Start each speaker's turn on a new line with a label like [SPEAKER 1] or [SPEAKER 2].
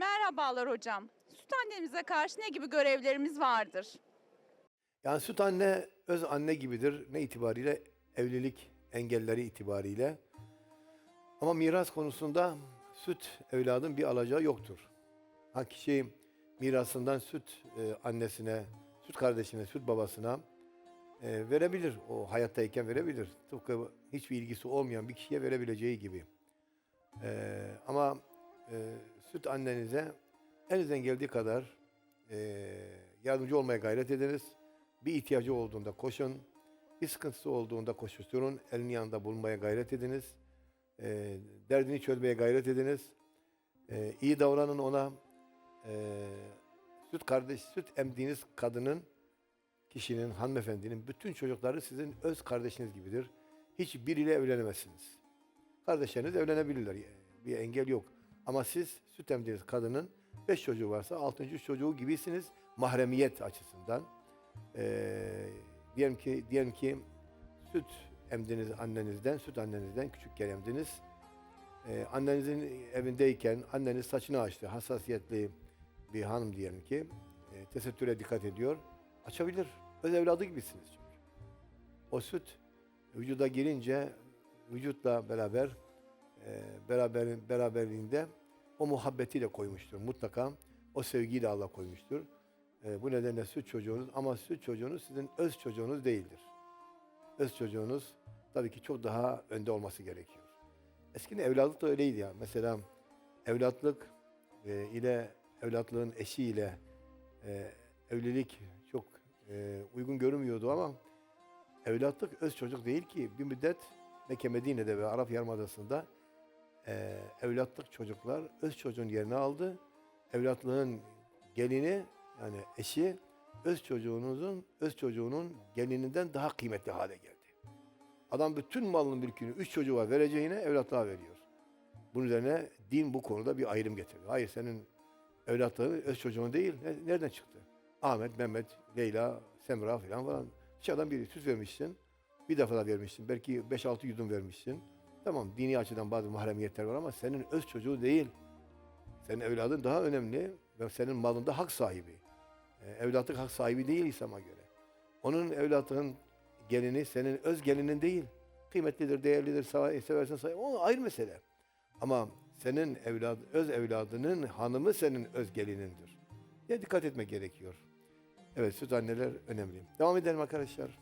[SPEAKER 1] Merhabalar hocam. Süt annemize karşı ne gibi görevlerimiz vardır?
[SPEAKER 2] Yani süt anne öz anne gibidir. Ne itibariyle? Evlilik engelleri itibariyle. Ama miras konusunda süt evladın bir alacağı yoktur. Ha kişi mirasından süt e, annesine, süt kardeşine, süt babasına e, verebilir. O hayattayken verebilir. Tıpkı hiçbir ilgisi olmayan bir kişiye verebileceği gibi. E, ama e, süt annenize elinizden geldiği kadar e, yardımcı olmaya gayret ediniz. Bir ihtiyacı olduğunda koşun. Bir sıkıntısı olduğunda koşuşturun. Elinin yanında bulunmaya gayret ediniz. E, derdini çözmeye gayret ediniz. E, iyi davranın ona. E, süt kardeş, süt emdiğiniz kadının, kişinin, hanımefendinin bütün çocukları sizin öz kardeşiniz gibidir. Hiçbiriyle evlenemezsiniz. Kardeşleriniz evlenebilirler. Bir engel yok. Ama siz süt emdiğiniz kadının beş çocuğu varsa altıncı çocuğu gibisiniz mahremiyet açısından. Ee, diyelim ki diyelim ki süt emdiniz annenizden, süt annenizden küçükken emdiniz. Ee, annenizin evindeyken anneniz saçını açtı. Hassasiyetli bir hanım diyelim ki. E, tesettüre dikkat ediyor. Açabilir. Öz evladı gibisiniz çünkü. O süt vücuda girince vücutla beraber e, beraber beraberliğinde o muhabbetiyle koymuştur. Mutlaka o sevgiyle Allah koymuştur. E, bu nedenle süt çocuğunuz ama süt çocuğunuz sizin öz çocuğunuz değildir. Öz çocuğunuz tabii ki çok daha önde olması gerekiyor. Eskiden evlatlık da öyleydi ya. Mesela evlatlık e, ile evlatlığın eşiyle e, evlilik çok e, uygun görünmüyordu ama evlatlık öz çocuk değil ki. Bir müddet Mekke Medine'de ve Arap Yarımadası'nda e, evlatlık çocuklar öz çocuğun yerini aldı. Evlatlığın gelini yani eşi öz çocuğunuzun öz çocuğunun gelininden daha kıymetli hale geldi. Adam bütün malının mülkünü üç çocuğu var vereceğine evlatlığa veriyor. Bunun üzerine din bu konuda bir ayrım getiriyor. Hayır senin evlatlığın öz çocuğun değil. Ne- Nereden çıktı? Ahmet, Mehmet, Leyla, Semra falan falan. Dışarıdan biri süt vermişsin. Bir defa da vermişsin. Belki 5-6 yudum vermişsin. Tamam dini açıdan bazı mahremiyetler var ama senin öz çocuğu değil. Senin evladın daha önemli ve senin malında hak sahibi. Ee, evlatlık hak sahibi değil İslam'a göre. Onun evlatlığın gelini senin öz gelinin değil. Kıymetlidir, değerlidir, sev- seversin, say- o ayrı mesele. Ama senin evlad, öz evladının hanımı senin öz gelinindir. Ya dikkat etmek gerekiyor. Evet süt anneler önemli. Devam edelim arkadaşlar.